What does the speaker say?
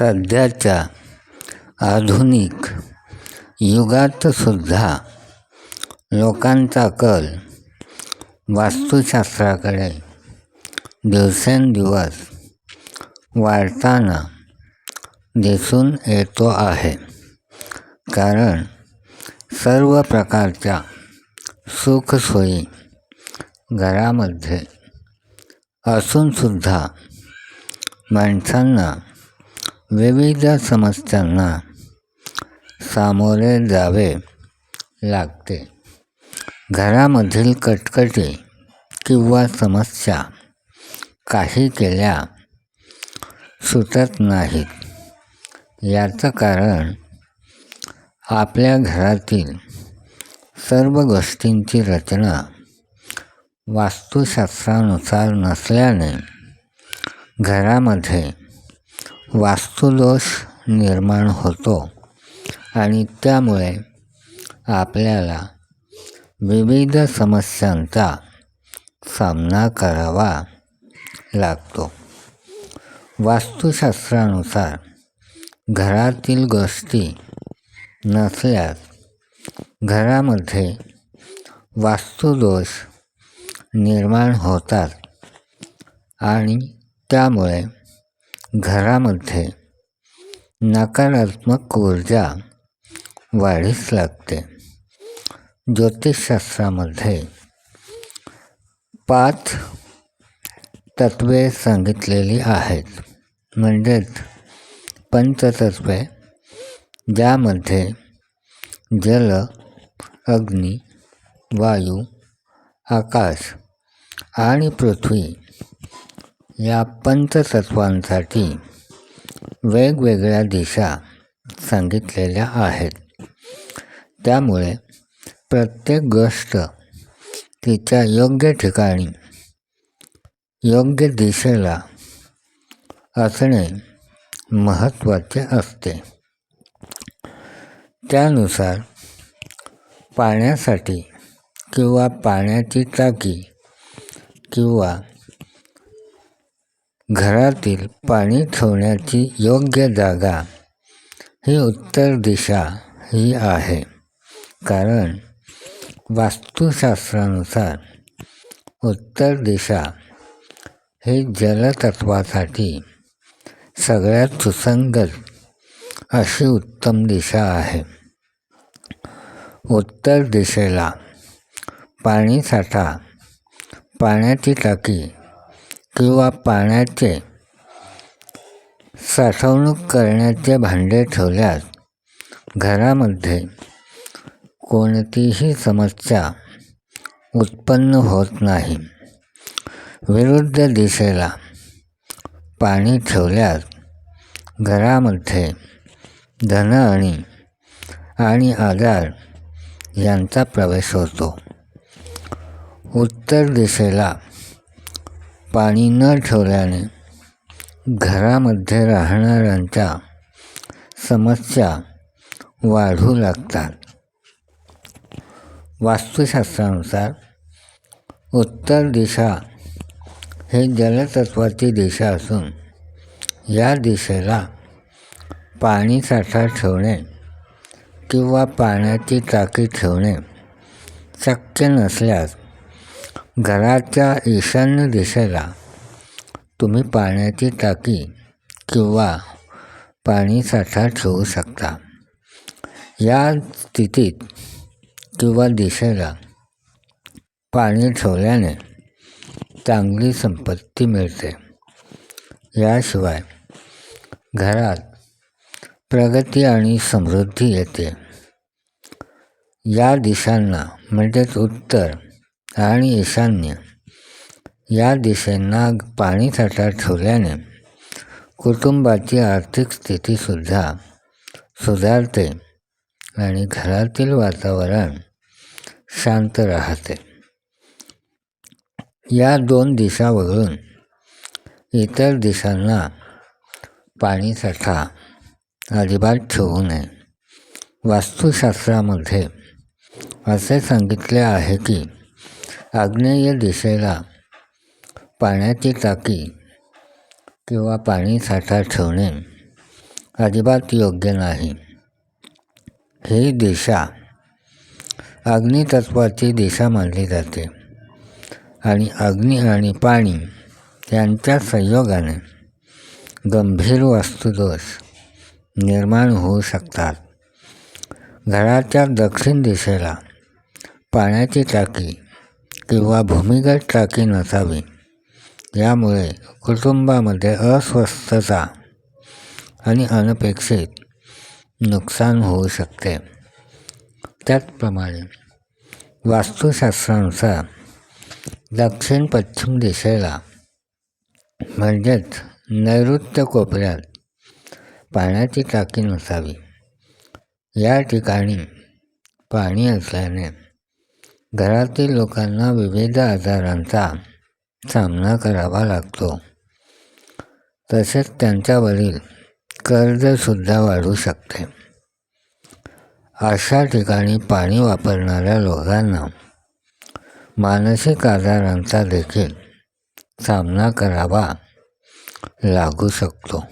सध्याच्या आधुनिक युगातसुद्धा लोकांचा कल वास्तुशास्त्राकडे दिवसेंदिवस वाढताना दिसून येतो आहे. कारण सर्व प्रकारच्या सुखसोयी घरामध्ये असूनसुद्धा माणसांना विविध समस्यांना सामोरे जावे लागते. घरामधील कटकटी किंवा समस्या काही केल्या सुटत नाहीत. याचं कारण आपल्या घरातील सर्व गोष्टींची रचना वास्तुशास्त्रानुसार नसल्याने घरामध्ये वास्तुदोष निर्माण होतो. आणि त्यामुळे आपल्याला विविध समस्यांचा सामना करावा लागतो. वास्तुशास्त्रानुसार घरातील गोष्टी नसल्यास घरामध्ये वास्तुदोष निर्माण होतात आणि त्यामुळे घरामध्ये नकारात्मक ऊर्जा वाढीस लागते. ज्योतिषशास्त्रामध्ये पाच तत्वे सांगितलेली आहेत. म्हणजेच पंचतत्वे ज्यामध्ये जल अग्नी वायू आकाश आणि पृथ्वी या पंचतत्वांसाठी वेगवेगळ्या दिशा सांगितलेल्या आहेत. त्यामुळे प्रत्येक गोष्ट तिच्या योग्य ठिकाणी योग्य दिशेला असणे महत्त्वाचे असते. त्यानुसार पाण्यासाठी किंवा पाण्याची टाकी किंवा घरातील पाणी ठेवण्याची योग्य जागा ही उत्तर दिशा ही आहे. कारण वास्तुशास्त्रानुसार उत्तर दिशा ही जलतत्वासाठी सगळ्यात सुसंगत अशी उत्तम दिशा आहे. उत्तर दिशेला पाणीसाठा पाण्याची टाकी किंवा पाण्याचे साठवणूक करण्याचे भांडे ठेवल्यास घरामध्ये कोणतीही समस्या उत्पन्न होत नाही. विरुद्ध दिशेला पाणी ठेवल्यास घरामध्ये धनअणी आणि आजार यांचा प्रवेश होतो. उत्तर दिशेला पाणी न ठेवल्याने घरामध्ये राहणाऱ्यांच्या समस्या वाढू लागतात. वास्तुशास्त्रानुसार उत्तर दिशा हे जलतत्वाची दिशा असून या दिशेला पाणीसाठा ठेवणे किंवा पाण्याची टाकी ठेवणे शक्य नसल्यास घराच्या ईशान्य दिशेला तुम्ही पाण्याची टाकी किंवा पाणीसाठा ठेवू शकता. या स्थितीत किंवा दिशेला पाणी ठेवल्याने चांगली संपत्ती मिळते. याशिवाय घरात प्रगती आणि समृद्धी येते. या दिशांना म्हणजेच उत्तर आणि ईशान्य. या दिशेंना पाणीसाठा ठेवल्याने कुटुंबाची आर्थिक स्थितीसुद्धा सुधारते आणि घरातील वातावरण शांत राहते. या दोन दिशा वगळून इतर दिशांना पाणीसाठा अजिबात ठेवू नये. वास्तुशास्त्रामध्ये असे सांगितले आहे की आग्नेय दिशेला पाण्याची टाकी किंवा पाणी साठा ठेवणे अजिबात योग्य नाही. ही दिशा अग्नितत्वाची दिशा मानली जाते आणि अग्नी आणि पाणी यांच्या संयोगाने गंभीर वास्तुदोष निर्माण होऊ शकतात. घराच्या दक्षिण दिशेला पाण्याची टाकी किंवा भूमिगत टाकी नसावी यामुळे कुटुंबामध्ये अस्वस्थता आणि अनपेक्षित नुकसान होऊ शकते. त्याचप्रमाणे वास्तुशास्त्रानुसार दक्षिण पश्चिम दिशेला म्हणजेच नैऋत्य कोपऱ्यात पाण्याची टाकी नसावी. या ठिकाणी पाणी असल्याने घरातील लोकांना विविध आजारांचा सामना करावा लागतो. तसेच त्यांच्यावरील कर्जसुद्धा वाढू शकते. अशा ठिकाणी पाणी वापरणाऱ्या लोकांना मानसिक आजारांचा देखील सामना करावा लागू शकतो.